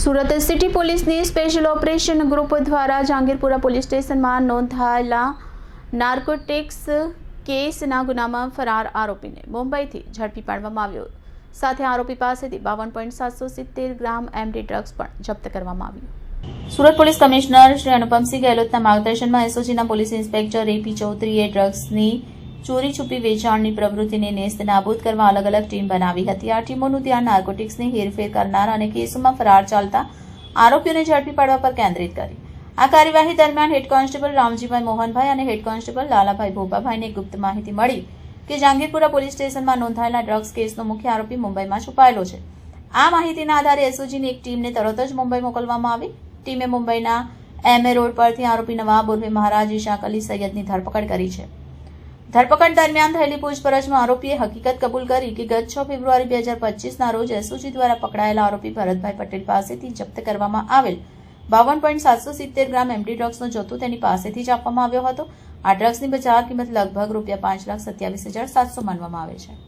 Surat city પોલીસની special operation group દ્વારા Jahangirpura police સ્ટેશનમાં નોંધાયેલા નાર્કોટિક્સ કેસના ગુનામાં ફરાર આરોપીને મુંબઈથી ઝડપી પાડવામાં આવ્યો. સાથે આરોપી પાસેથી બાવન પોઈન્ટ સાતસો સિત્તેર ગ્રામ એમડી ડ્રગ્સ પણ જપ્ત કરવામાં આવ્યું. સુરત પોલીસ કમિશનર શ્રી અનુપમસિંહ ગેહલોતના માર્ગદર્શનમાં એસઓજીના પોલીસ ઇન્સ્પેક્ટર એપી ચૌધરીએ ડ્રગ્સની ચોરી છુપી વેચાણની પ્રવૃત્તિને નેસ્ત નાબૂદ કરવા અલગ અલગ ટીમ બનાવી હતી. આ ટીમોનું ધ્યાન નાર્કોટિક્સની હેરફેર કરનાર અને કેસોમાં ફરાર ચાલતા આરોપીઓને ઝડપી પાડવા પર કેન્દ્રિત કરી. આ કાર્યવાહી દરમિયાન હેડ કોન્સ્ટેબલ રામજીભાઈ મોહનભાઈ અને હેડ કોન્સ્ટેબલ લાલાભાઈ ભોપાભાઈને ગુપ્ત માહિતી મળી કે જાંગીરપુરા પોલીસ સ્ટેશનમાં નોંધાયેલા ડ્રગ્સ કેસનો મુખ્ય આરોપી મુંબઈમાં છુપાયેલો છે. આ માહિતીના આધારે એસઓજીની એક ટીમને તરત જ મુંબઈ મોકલવામાં આવી. ટીમે મુંબઈના એમએ રોડ પરથી આરોપી નવાબ ઉર્ફે મહારાજ ઇશાક અલી સૈયદની ધરપકડ કરી છે. ધરપકડ દરમિયાન થયેલી પૂછપરછમાં આરોપીએ હકીકત કબૂલ કરી કે ગત છ ફેબ્રુઆરી બે હજાર પચીસના રોજ એસઓજી દ્વારા પકડાયેલા આરોપી ભરતભાઈ પટેલ પાસેથી જપ્ત કરવામાં આવેલ. બાવન પોઈન્ટ સાતસો સિત્તેર ગ્રામ એમડી ડ્રગ્સનો જથ્થો તેની પાસેથી જ આપવામાં આવ્યો હતો. આ ડ્રગ્સની બજાર કિંમત લગભગ રૂપિયા પાંચ લાખ સત્યાવીસ હજાર સાતસો માનવામાં આવે છે.